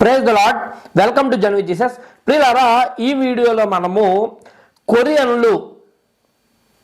Praise the Lord welcome to జన్వి Jesus ప్రియులారా ఈ వీడియోలో మనము కొరియన్లు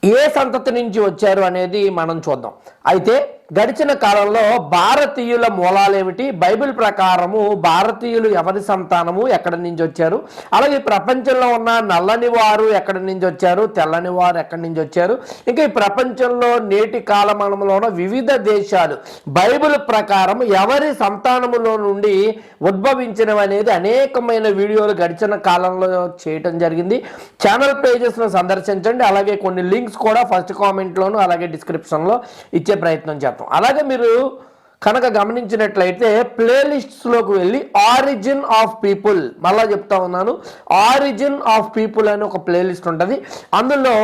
ఏ సంతతి నుంచి వచ్చారు అనేది మనం చూద్దాం. అయితే గడిచిన కాలంలో భారతీయుల మూలాలేమిటి? బైబిల్ ప్రకారము భారతీయులు ఎవరి సంతానము? ఎక్కడి నుంచి వచ్చారు? అలాగే ప్రపంచంలో ఉన్న నల్లని వారు ఎక్కడి నుంచి వచ్చారు? తెల్లని వారు ఎక్కడి నుంచి వచ్చారు? ఇంకా ఈ ప్రపంచంలో నేటి కాలమానంలో ఉన్న వివిధ దేశాలు బైబిల్ ప్రకారం ఎవరి సంతానములో నుండి ఉద్భవించినవి అనేది అనేకమైన వీడియోలు గడిచిన కాలంలో చేయటం జరిగింది. ఛానల్ పేజెస్ను సందర్శించండి. అలాగే కొన్ని లింక్స్ కూడా ఫస్ట్ కామెంట్లోను అలాగే డిస్క్రిప్షన్లో ఇచ్చే ప్రయత్నం శాతం అలాగే మీరు కనుక గమనించినట్లయితే ప్లేలిస్ట్స్లోకి వెళ్ళి ఆరిజిన్ ఆఫ్ పీపుల్ మళ్ళా చెప్తా ఉన్నాను. ఆరిజిన్ ఆఫ్ పీపుల్ అని ఒక ప్లేలిస్ట్ ఉంటుంది. అందులో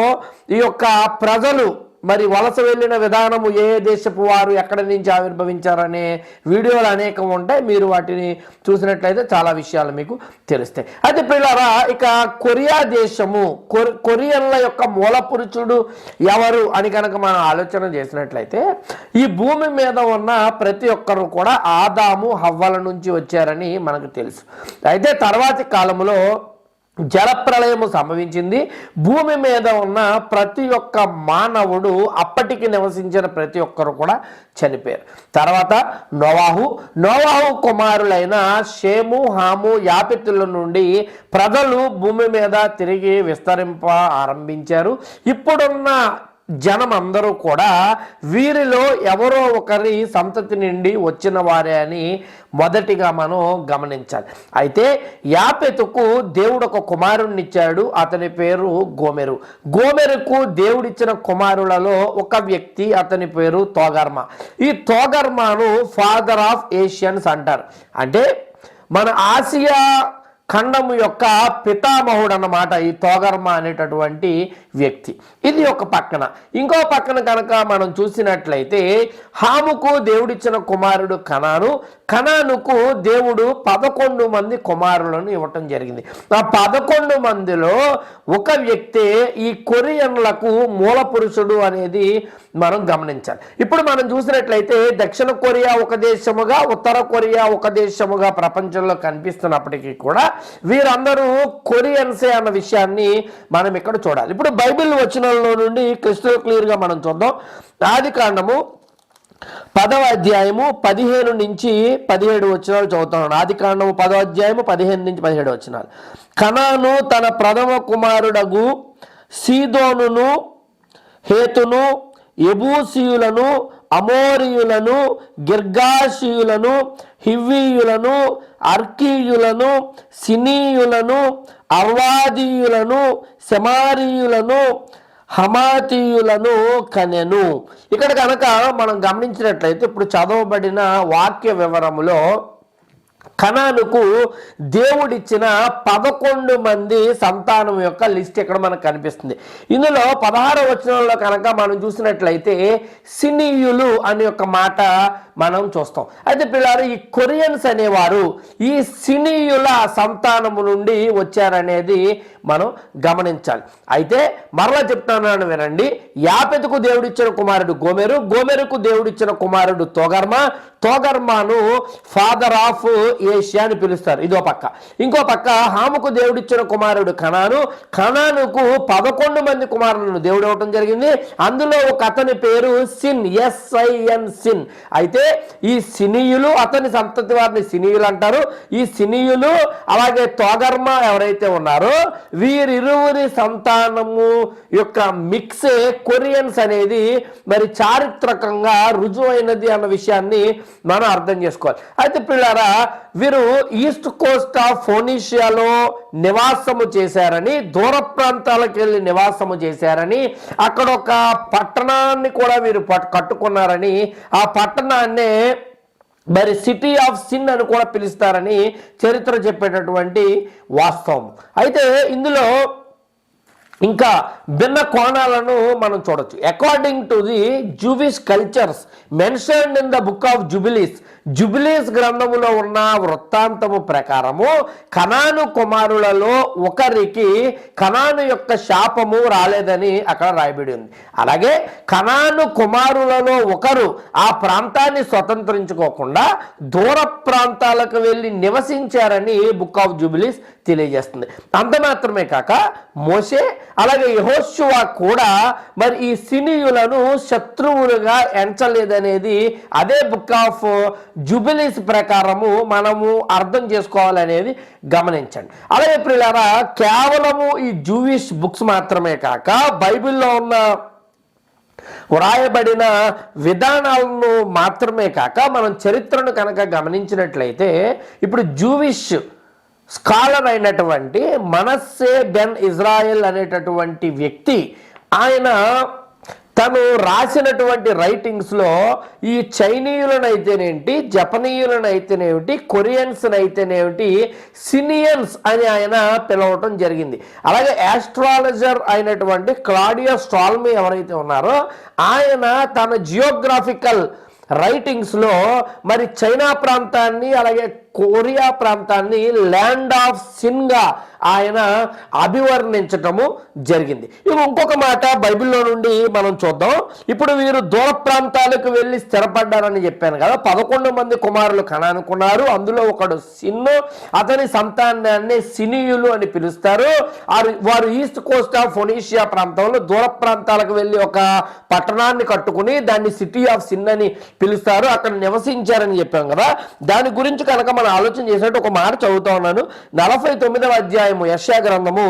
ఈ యొక్క ప్రజలు మరి వలస వెళ్ళిన విధానము ఏ దేశపు వారు ఎక్కడి నుంచి ఆవిర్భవించారనే వీడియోలు అనేకం ఉంటాయి. మీరు వాటిని చూసినట్లయితే చాలా విషయాలు మీకు తెలుస్తాయి. అయితే పిల్లరా ఇక కొరియా దేశము కొరి- కొరియన్ల యొక్క మూల పురుషుడు ఎవరు అని కనుక మనం ఆలోచన చేసినట్లయితే ఈ భూమి మీద ఉన్న ప్రతి ఒక్కరు కూడా ఆదాము హవ్వల నుంచి వచ్చారని మనకు తెలుసు. అయితే తర్వాతి కాలంలో జలప్రళయము సంభవించింది. భూమి మీద ఉన్న ప్రతి ఒక్క మానవుడు అప్పటికి నివసించిన ప్రతి ఒక్కరు కూడా చనిపోయారు. తర్వాత నోవాహు నోవాహు కుమారులైన షేము హాము యాపితుల నుండి ప్రజలు భూమి మీద తిరిగి విస్తరింప ఆరంభించారు. ఇప్పుడున్న జనం అందరూ కూడా వీరిలో ఎవరో ఒకరి సంతతి నుండి వచ్చిన వారే అని మొదటిగా మనం గమనించాలి. అయితే యాపెతుకు దేవుడు ఒక కుమారుణ్ణి ఇచ్చాడు అతని పేరు గోమెరు. గోమెరుకు దేవుడిచ్చిన కుమారులలో ఒక వ్యక్తి అతని పేరు తోగర్మ. ఈ తోగర్మాను ఫాదర్ ఆఫ్ ఏషియన్స్ అంటారు. అంటే మన ఆసియా ఖండము యొక్క పితామహుడు అన్నమాట ఈ తోగర్మ అనేటటువంటి వ్యక్తి. ఇది ఒక పక్కన. ఇంకో పక్కన కనుక మనం చూసినట్లయితే హాముకు దేవుడిచ్చిన కుమారుడు కణాను కణానుకు దేవుడు పదకొండు మంది కుమారులను ఇవ్వటం జరిగింది. ఆ పదకొండు మందిలో ఒక వ్యక్తే ఈ కొరియన్లకు మూల పురుషుడు అనేది మనం గమనించాలి. ఇప్పుడు మనం చూసినట్లయితే దక్షిణ కొరియా ఒక దేశముగా ఉత్తర కొరియా ఒక దేశముగా ప్రపంచంలో కనిపిస్తున్నప్పటికీ కూడా వీరందరూ కొరియన్సే అన్న విషయాన్ని మనం ఇక్కడ చూడాలి. ఇప్పుడు బైబిల్ వచనంలో నుండి క్రిస్టల్ క్లియర్గా మనం చూద్దాం. ఆది కాండము పదవ అధ్యాయము పదిహేను నుంచి పదిహేడు వచనాలు చదువుతున్నాను ఆది కాండము పదవ అధ్యాయము పదిహేను నుంచి పదిహేడు వచనాలు. కనాను తన ప్రథమ కుమారుడగు సీదోనును హేతును ఎబూసీయులను అమోరియులను గిర్గాషీయులను హివ్వీయులను అర్కీయులను సినీయులను అర్వాదీయులను శమారీయులను హమాతీయులను కనెను. ఇక్కడ కనుక మనం గమనించినట్లయితే ఇప్పుడు చదవబడిన వాక్య వివరములో కణానుకు దేవుడిచ్చిన పదకొండు మంది సంతానం యొక్క లిస్ట్ ఇక్కడ మనకు కనిపిస్తుంది. ఇందులో పదహార వచనంలో కనుక మనం చూసినట్లయితే సినీయులు అనే ఒక మాట మనం చూస్తాం. అయితే పిల్లలు ఈ కొరియన్స్ అనేవారు ఈ సినీయుల సంతానము నుండి వచ్చారనేది మనం గమనించాలి. అయితే మరలా చెప్తున్నాను వినండి. యాపెతుకు దేవుడిచ్చిన కుమారుడు గోమెరు గోమెరుకు దేవుడిచ్చిన కుమారుడు తోగర్మ. తోగర్మాను ఫాదర్ ఆఫ్ ఏషియా అని పిలుస్తారు. ఇదో పక్క. ఇంకో పక్క హాముకు దేవుడిచ్చిన కుమారుడు కణాను కణానుకు పదకొండు మంది కుమారులను దేవుడు ఇవ్వటం జరిగింది. అందులో ఒక అతని పేరు సిన్ ఎస్ఐఎన్ సిన్. అయితే ఈ సినీయులు అతని సంతతి వారిని సినీయులు అంటారు. ఈ సినీయులు అలాగే తోగర్మ ఎవరైతే ఉన్నారో వీరిరువురి సంతానము యొక్క మిక్సే కొరియన్స్ అనేది మరి చారిత్రకంగా రుజువైనది అన్న విషయాన్ని మనం అర్థం చేసుకోవాలి. అయితే పిల్లారా వీరు ఈస్ట్ కోస్ట్ ఆఫ్ ఫోనీషియాలో నివాసము చేశారని దూర ప్రాంతాలకు వెళ్ళి నివాసము చేశారని అక్కడ ఒక పట్టణాన్ని కూడా వీరు కట్టుకున్నారని ఆ పట్టణాన్నే మరి సిటీ ఆఫ్ సిన్ అని కూడా పిలుస్తారని చరిత్ర చెప్పేటటువంటి వాస్తవం. అయితే ఇందులో ఇంకా భిన్న కోణాలను మనం చూడొచ్చు. According to the Jewish cultures mentioned in the book of Jubilees Jubilees గ్రంథములో ఉన్న వృత్తాంతము ప్రకారము కనాను కుమారులలో ఒకరికి కనాను యొక్క శాపము రాలేదని అక్కడ రాయబడి ఉంది. అలాగే కనాను కుమారులలో ఒకరు ఆ ప్రాంతాన్ని స్వతంత్రించుకోకుండా దూర ప్రాంతాలకు వెళ్ళి నివసించారని బుక్ ఆఫ్ జుబిలీస్ తెలియజేస్తుంది. అంత మాత్రమే కాక మోసే అలాగే యహోశువా కూడా మరి ఈ సినియులను శత్రువులుగా ఎంచలేదనేది అదే బుక్ ఆఫ్ జుబిలీస్ ప్రకారము మనము అర్థం చేసుకోవాలనేది గమనించండి. అలాగే ప్రియులారా కేవలము ఈ జూవిష్ బుక్స్ మాత్రమే కాక బైబిల్లో ఉన్న వ్రాయబడిన విధానాలను మాత్రమే కాక మనం చరిత్రను కనుక గమనించినట్లయితే ఇప్పుడు జూవిష్ స్కాలర్ అయినటువంటి మనస్సే బెన్ ఇజ్రాయెల్ అనేటటువంటి వ్యక్తి ఆయన తను రాసినటువంటి రైటింగ్స్లో ఈ చైనీయులను జపనీయులనైతేనేమిటి కొరియన్స్నైతేనేమిటి కొరియన్స్ అయితేనేమిటి సినియన్స్ అని ఆయన పిలవటం జరిగింది. అలాగే యాస్ట్రాలజర్ అయినటువంటి క్లాడియో స్టాల్మీ ఎవరైతే ఉన్నారో ఆయన తన జియోగ్రాఫికల్ రైటింగ్స్లో మరి చైనా ప్రాంతాన్ని అలాగే కొరియా ప్రాంతాన్ని ల్యాండ్ ఆఫ్ సిన్గా ఆయన అభివర్ణించటము జరిగింది. ఇక ఇంకొక మాట బైబిల్లో నుండి మనం చూద్దాం. ఇప్పుడు వీరు దూర ప్రాంతాలకు వెళ్ళి స్థిరపడ్డారని చెప్పాను కదా. పదకొండు మంది కుమారులు కనానుకున్నారు అందులో ఒకడు సిన్ను అతని సంతానాన్ని సినియులు అని పిలుస్తారు. వారు- వారు ఈస్ట్ కోస్ట్ ఆఫ్ ఫొనీషియా ప్రాంతంలో దూర ప్రాంతాలకు వెళ్ళి ఒక పట్టణాన్ని కట్టుకుని దాన్ని సిటీ ఆఫ్ సిన్ అని పిలుస్తారు. అక్కడ నివసించారని చెప్పాం కదా. దాని గురించి కనుక మనం ఆలోచన చేసినట్టు ఒక మాట చదువుతా ఉన్నాను. నలభై తొమ్మిదవ అధ్యాయము యశ్యా గ్రంథము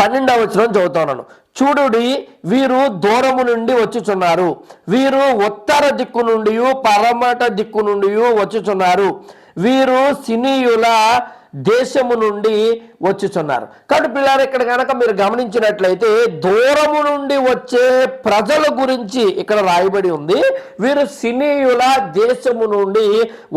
పన్నెండవ వచనం చదువుతున్నాను చూడుడి వీరు దూరము నుండి వచ్చుచున్నారు. వీరు ఉత్తర దిక్కు నుండి పరమట దిక్కు నుండి వచ్చుచున్నారు. వీరు సినీయుల దేశము నుండి వచ్చుచున్నారు. కాబట్టి పిల్లలు ఇక్కడ కనుక మీరు గమనించినట్లయితే దూరము నుండి వచ్చే ప్రజల గురించి ఇక్కడ రాయబడి ఉంది. వీరు సినీయుల దేశము నుండి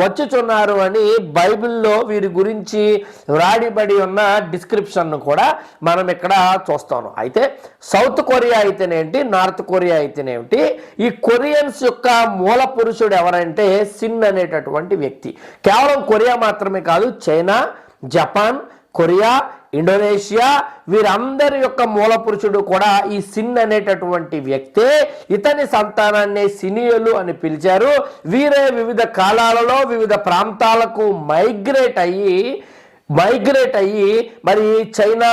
వచ్చుచున్నారు అని బైబిల్లో వీరి గురించి రాయబడి ఉన్న డిస్క్రిప్షన్ కూడా మనం ఇక్కడ చూస్తాను. అయితే సౌత్ కొరియా అయితేనేంటి నార్త్ కొరియా అయితేనేమిటి ఈ కొరియన్స్ యొక్క మూల పురుషుడు ఎవరంటే సిన్ అనేటటువంటి వ్యక్తి. కేవలం కొరియా మాత్రమే కాదు చైనా జపాన్ కొరియా ఇండోనేషియా వీరందరి యొక్క మూల పురుషుడు కూడా ఈ సిన్ అనేటటువంటి వ్యక్తే. ఇతని సంతానాన్ని సినియలు అని పిలిచారు. వీరే వివిధ కాలాలలో వివిధ ప్రాంతాలకు మైగ్రేట్ అయ్యి మైగ్రేట్ అయ్యి మరి చైనా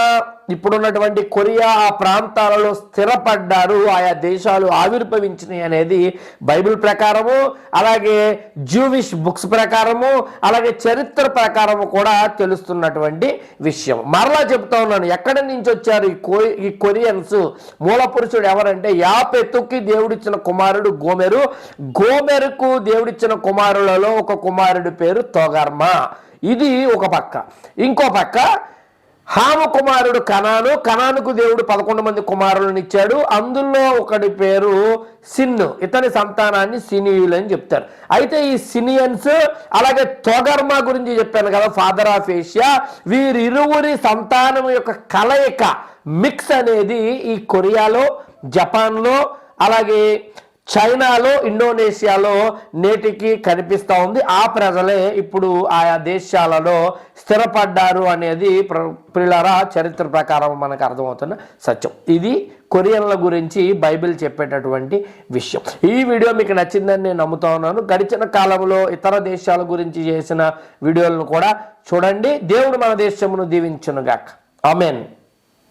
ఇప్పుడున్నటువంటి కొరియా ఆ ప్రాంతాలలో స్థిరపడ్డారు. ఆయా దేశాలు ఆవిర్భవించినాయి అనేది బైబిల్ ప్రకారము అలాగే జూవిష్ బుక్స్ ప్రకారము అలాగే చరిత్ర ప్రకారము కూడా తెలుస్తున్నటువంటి విషయం. మరలా చెప్తా ఉన్నాను ఎక్కడి నుంచి వచ్చారు ఈ కో ఈ కొరియన్స్? మూల పురుషుడు ఎవరంటే యాపెతుకి దేవుడిచ్చిన కుమారుడు గోమెరు. గోమెరుకు దేవుడిచ్చిన కుమారులలో ఒక కుమారుడి పేరు తోగర్మ. ఇది ఒక పక్క. ఇంకో పక్క హాము కుమారుడు కనాను. కనానుకు దేవుడు పదకొండు మంది కుమారులను ఇచ్చాడు. అందులో ఒకటి పేరు సిన్ను. ఇతని సంతానాన్ని సినియులు అని చెప్తారు. అయితే ఈ సినియన్స్ అలాగే తొగర్మ గురించి చెప్పాను కదా ఫాదర్ ఆఫ్ ఏషియా. వీరిరువురి సంతానం యొక్క కలయిక మిక్స్ అనేది ఈ కొరియాలో జపాన్లో అలాగే చైనాలో ఇండోనేషియాలో నేటికి కనిపిస్తూ ఉంది. ఆ ప్రజలే ఇప్పుడు ఆయా దేశాలలో స్థిరపడ్డారు అనేది ప్ర- చరిత్ర ప్రకారం మనకు అర్థమవుతున్న సత్యం. ఇది కొరియన్ల గురించి బైబిల్ చెప్పేటటువంటి విషయం. ఈ వీడియో మీకు నచ్చిందని నేను నమ్ముతా ఉన్నాను. గడిచిన కాలంలో ఇతర దేశాల గురించి చేసిన వీడియోలను కూడా చూడండి. దేవుడు మన దేశమును దీవించునుగాక. ఆమెన్.